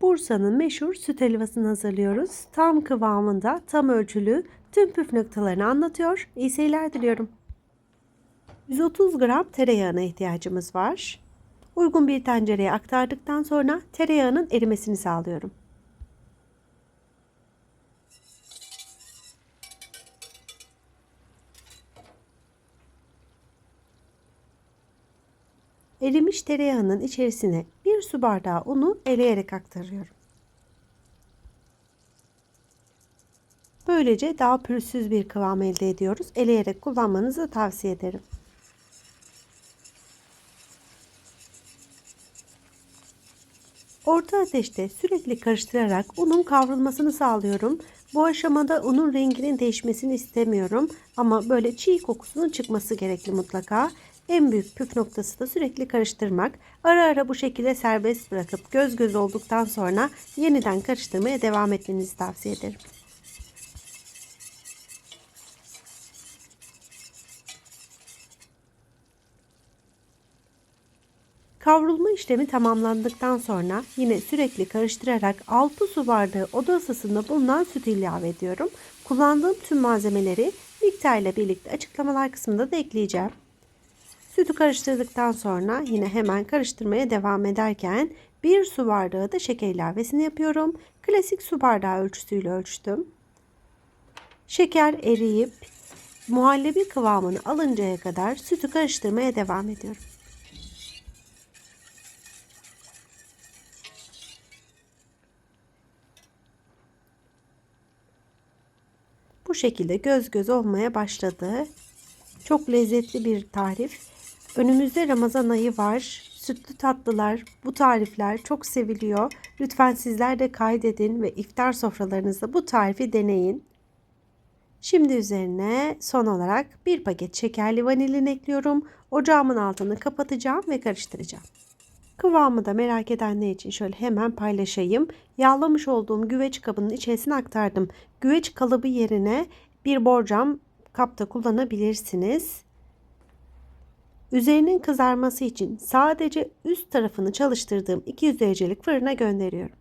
Bursa'nın meşhur süt helvasını hazırlıyoruz. Tam kıvamında, tam ölçülü, tüm püf noktalarını anlatıyor. İyi seyirler diliyorum. 130 gram tereyağına ihtiyacımız var. Uygun bir tencereye aktardıktan sonra tereyağının erimesini sağlıyorum. Erimiş tereyağının içerisine bir su bardağı unu eleyerek aktarıyorum. Böylece daha pürüzsüz bir kıvam elde ediyoruz. Eleyerek kullanmanızı tavsiye ederim. Orta ateşte sürekli karıştırarak unun kavrulmasını sağlıyorum. Bu aşamada unun renginin değişmesini istemiyorum ama böyle çiğ kokusunun çıkması gerekli mutlaka. En büyük püf noktası da sürekli karıştırmak. Ara ara bu şekilde serbest bırakıp göz göz olduktan sonra yeniden karıştırmaya devam etmenizi tavsiye ederim. Kavrulma işlemi tamamlandıktan sonra yine sürekli karıştırarak 6 su bardağı oda ısısında bulunan süt ilave ediyorum. Kullandığım tüm malzemeleri miktarla birlikte açıklamalar kısmında da ekleyeceğim. Sütü karıştırdıktan sonra yine hemen karıştırmaya devam ederken bir su bardağı da şeker ilavesini yapıyorum. Klasik su bardağı ölçüsüyle ölçtüm. Şeker eriyip muhallebi kıvamını alıncaya kadar sütü karıştırmaya devam ediyorum. Bu şekilde göz göz olmaya başladı. Çok lezzetli bir tarif. Önümüzde Ramazan ayı var. Sütlü tatlılar, bu tarifler çok seviliyor. Lütfen sizler de kaydedin ve iftar sofralarınızda bu tarifi deneyin. Şimdi üzerine son olarak bir paket şekerli vanilin ekliyorum. Ocağımın altını kapatacağım ve karıştıracağım. Kıvamı da merak edenler için şöyle hemen paylaşayım. Yağlamış olduğum güveç kabının içerisine aktardım. Güveç kalıbı yerine bir borcam kapta kullanabilirsiniz. Üzerinin kızarması için sadece üst tarafını çalıştırdığım 200 derecelik fırına gönderiyorum.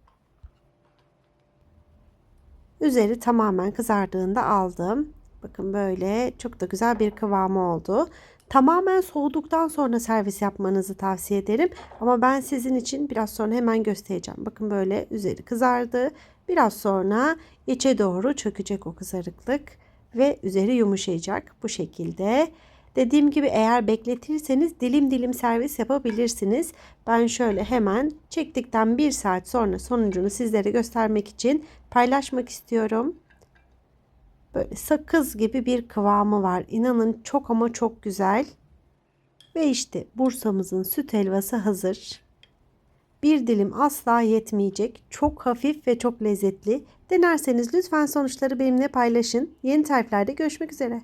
Üzeri tamamen kızardığında aldım. Bakın böyle çok da güzel bir kıvamı oldu. Tamamen soğuduktan sonra servis yapmanızı tavsiye ederim. Ama ben sizin için biraz sonra hemen göstereceğim. Bakın böyle üzeri kızardı. Biraz sonra içe doğru çökecek o kızarıklık ve üzeri yumuşayacak bu şekilde. Dediğim gibi eğer bekletirseniz dilim dilim servis yapabilirsiniz. Ben şöyle hemen çektikten bir saat sonra sonucunu sizlere göstermek için paylaşmak istiyorum. Böyle sakız gibi bir kıvamı var. İnanın çok ama çok güzel. Ve işte Bursa'mızın süt helvası hazır. Bir dilim asla yetmeyecek. Çok hafif ve çok lezzetli. Denerseniz lütfen sonuçları benimle paylaşın. Yeni tariflerde görüşmek üzere.